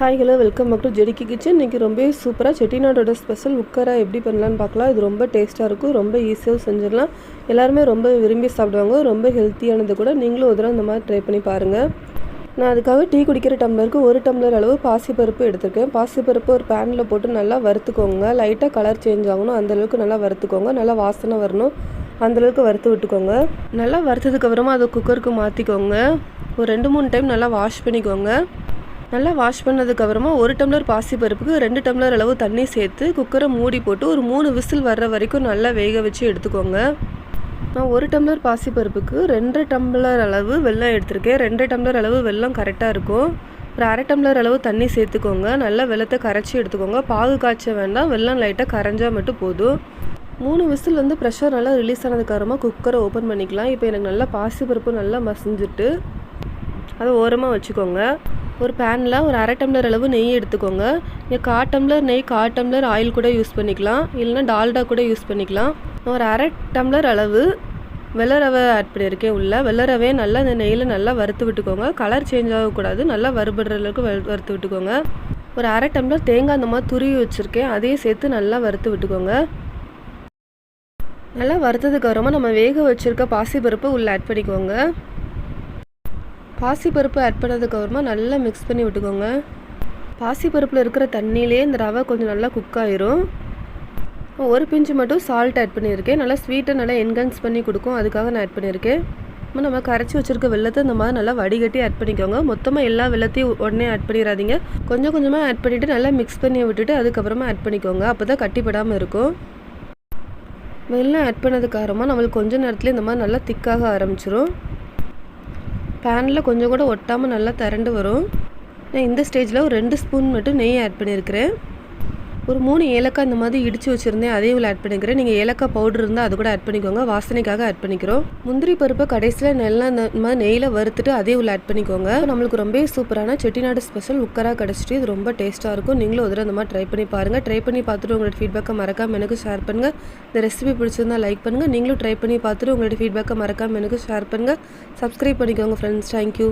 Hi hello welcome back to ஜெடிக்கி kitchen இன்றைக்கி ரொம்ப சூப்பராக செட்டிநாடோட ஸ்பெஷல் உக்கரா எப்படி பண்ணலான்னு பார்க்கலாம். இது ரொம்ப டேஸ்ட்டாக இருக்கும் ரொம்ப ஈஸியாகவும் செஞ்சிடலாம். எல்லாருமே ரொம்ப விரும்பி சாப்பிடுவாங்க ரொம்ப ஹெல்த்தியானது கூட நீங்களும் ஒரு இந்த மாதிரி ட்ரை பண்ணி பாருங்கள் நான் அதுக்காக டீ குடிக்கிற டம்ளருக்கு ஒரு டம்ளர் அளவு பாசிப்பருப்பு எடுத்திருக்கேன். பாசிப்பருப்பு ஒரு பேனில் போட்டு நல்லா வறுத்துக்கோங்க. லைட்டாக கலர் சேஞ்ச் ஆகணும் அந்தளவுக்கு நல்லா வறுத்துக்கோங்க. நல்லா வாசனை வரணும் அந்தளவுக்கு வறுத்து விட்டுக்கோங்க. நல்லா வறுத்ததுக்கப்புறமா அதை குக்கருக்கு மாற்றிக்கோங்க ஒரு ரெண்டு மூணு டைம் நல்லா வாஷ் பண்ணிக்கோங்க. நல்லா வாஷ் பண்ணதுக்கப்புறமா ஒரு டம்ளர் பாசிப்பருப்புக்கு ரெண்டு டம்ளர் அளவு தண்ணி சேர்த்து குக்கரை மூடி போட்டு ஒரு மூணு விசில் வர்ற வரைக்கும் நல்லா வேக வச்சு எடுத்துக்கோங்க. நான் ஒரு டம்ளர் பாசிப்பருப்புக்கு ரெண்டு டம்ளர் அளவு வெள்ளம் எடுத்திருக்கேன். ரெண்டு டம்ளர் அளவு வெள்ளம் கரெக்டாக இருக்கும். ஒரு அரை டம்ளர் அளவு தண்ணி சேர்த்துக்கோங்க. நல்லா வெள்ளத்தை கரைச்சி எடுத்துக்கோங்க. பாகு காய்ச்ச வேண்டாம். வெள்ளம் லைட்டாக கரைஞ்சால் மட்டும் போதும். மூணு விசில் வந்து ப்ரெஷர் நல்லா ரிலீஸ் ஆனதுக்கப்புறமா குக்கரை ஓப்பன் பண்ணிக்கலாம். இப்போ எனக்கு நல்லா பாசிப்பருப்பு நல்லா மசிஞ்சிட்டு அதை ஓரமாக வச்சுக்கோங்க. ஒரு பேனில் ஒரு அரை டம்ளர் அளவு நெய் எடுத்துக்கோங்க. நீங்கள் கா டம்ளர் நெய் கா டம்ளர் ஆயில் கூட யூஸ் பண்ணிக்கலாம். இல்லைனா டால்டா கூட யூஸ் பண்ணிக்கலாம். ஒரு அரை டம்ளர் அளவு வெள்ளை ரவை ஆட் பண்ணியிருக்கேன் உள்ள. வெள்ளை ரவையை நல்லா இந்த நெய்யில் நல்லா வறுத்து விட்டுக்கோங்க. கலர் சேஞ்ச் ஆகக்கூடாது. நல்லா வறுபடுற அளவுக்கு வறுத்து விட்டுக்கோங்க. ஒரு அரை டம்ளர் தேங்காய் அந்த மாதிரி துருவி வச்சுருக்கேன். அதையும் சேர்த்து நல்லா வறுத்து விட்டுக்கோங்க. நல்லா வறுத்ததுக்கு அப்புறமா நம்ம வேக வச்சுருக்க பாசிப்பருப்பு உள்ளே ஆட் பண்ணிக்கோங்க. பாசிப்பருப்பு ஆட் பண்ணதுக்கப்புறமா நல்லா மிக்ஸ் பண்ணி விட்டுக்கோங்க. பாசிப்பருப்பில் இருக்கிற தண்ணியிலே இந்த ரவை கொஞ்சம் நல்லா குக் ஆயிரும். ஒரு பிஞ்சு மட்டும் சால்ட் ஆட் பண்ணியிருக்கேன். நல்லா ஸ்வீட்டை நல்லா என்கன்ஸ் பண்ணி கொடுக்கும். அதுக்காக நான் ஆட் பண்ணியிருக்கேன். இப்போ நம்ம கரைச்சி வச்சுருக்க வெள்ளத்தை இந்த மாதிரி நல்லா வடிகட்டி ஆட் பண்ணிக்கோங்க. மொத்தமாக எல்லா வெள்ளத்தையும் உடனே ஆட் பண்ணிடாதீங்க கொஞ்சம் கொஞ்சமாக ஆட் பண்ணிவிட்டு நல்லா மிக்ஸ் பண்ணி விட்டுட்டு அதுக்கப்புறமா ஆட் பண்ணிக்கோங்க. அப்போ தான் கட்டிப்படாமல் இருக்கும். வெள்ளம் ஆட் பண்ணதுக்கு நம்மளுக்கு கொஞ்சம் நேரத்தில் இந்த மாதிரி நல்லா திக்காக ஆரம்பிச்சிரும். பேனில் கொஞ்சம் கூட ஒட்டாமல் நல்லா திரண்டு வரும். நான் இந்த ஸ்டேஜில் ஒரு ரெண்டு ஸ்பூன் மட்டும் நெய் ஆட் பண்ணியிருக்கிறேன் ஒரு மூணு ஏலக்காய் இந்த மாதிரி இடித்து வச்சுருந்தேன் அதையும் இவ்வளோ ஆட் பண்ணிக்கிறேன். நீங்கள் ஏலக்காய் பவுடர் இருந்தால் அது கூட ஆட் பண்ணிக்கோங்க. வாசனைக்காக ஆட் பண்ணிக்கிறோம். முந்திரி பருப்பை கடைசியில் நல்லா இந்த மாதிரி நெய்யில் வறுத்துட்டு அதே இவ்வளோ ஆட் பண்ணிக்கோங்க. நம்மளுக்கு ரொம்ப சூப்பரான செட்டிநாடு ஸ்பெஷல் உக்கராக கிடச்சிட்டு இது ரொம்ப டேஸ்ட்டாக இருக்கும். நீங்களும் ஒரு இந்த மாதிரி ட்ரை பண்ணி பாருங்கள் ட்ரை பண்ணி பார்த்துட்டு உங்களோட ஃபீட்பேக்கை மறக்காமல் எனக்கு ஷேர் பண்ணுங்கள் இந்த ரெசிபி பிடிச்சிருந்தா லைக் பண்ணுங்கள் நீங்களும் ட்ரை பண்ணி பார்த்துட்டு உங்களோட ஃபீட்பேக்கை மறக்காமல் எனக்கு ஷேர் பண்ணுங்கள் சப்ஸ்கிரைப் பண்ணிக்கோங்க ஃப்ரெண்ட்ஸ் தேங்க்யூ